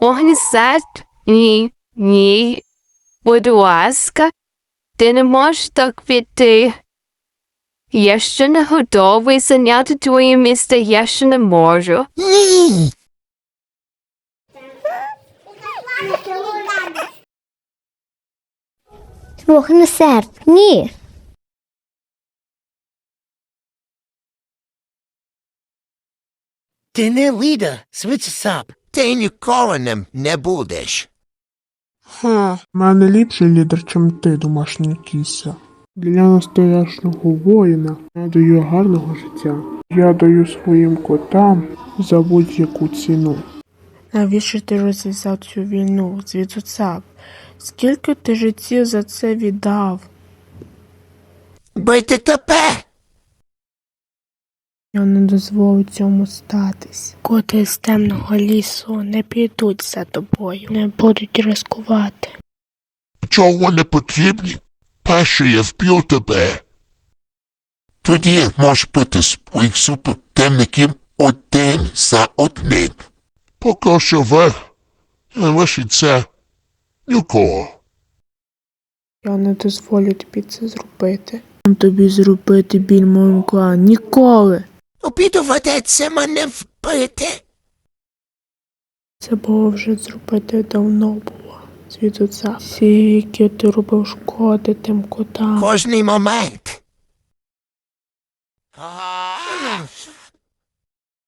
Вогнесерд? Ні, ні. Будь ласка, ти не можеш так піти. Я ще не готовий зайняти твоє місце, я ще не можу. Ні. Вогнесерд, ні. Ти не лідер, Свицесап. Ти ніколи ним не будеш. У мене ліпший лідер, чим ти, домашня кіся. Для настоящого воїна я даю гарного життя. Я даю своїм котам за будь-яку ціну. Навіщо ти розв'язав цю війну, звідуцап? Скільки ти життів за це віддав? Бити тебе. Я не дозволю цьому статись. Коти з темного лісу не підуть за тобою, не будуть ризикувати. Чого не потрібні? Перше я вб'ю тебе. Тоді можеш бити своїх супротивників один за одним. Поки що ви не лишиться нікого. Я не дозволю тобі це зробити. Тобі зробити біль моєму клану. Ніколи. Тобі доведеться мене вбити. Це було вже зробити давно було. Звідуцап. Скільки ти робив шкоди тим котам. Кожний момент.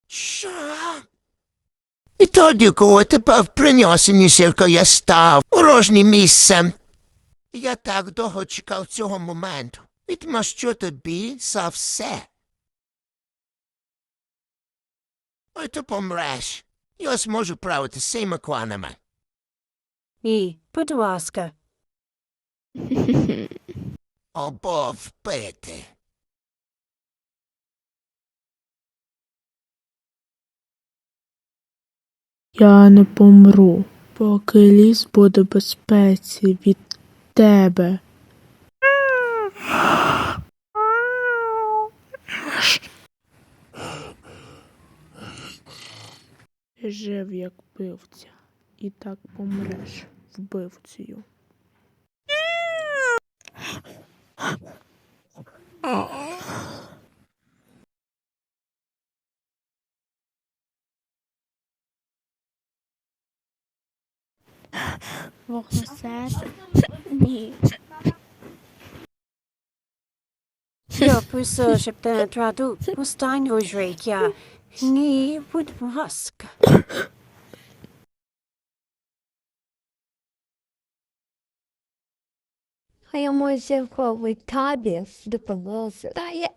Що? І тоді, коли тебе в приносині сірко я став порожнім місцем. Я так довго чекав цього моменту. Відмащу тобі за все. Ой, ти помреш. Я зможу правити цими кланами. Ні, будь ласка. Або вбити. Я не помру, поки ліс буде в безпеці від тебе. Жив як вбивця, і так помреш вбивцею. Вогнесерд, ні. Я писав, щоб ти траду останнього життя. Ні, будь ласка. А я може в тобі допоможу. Та я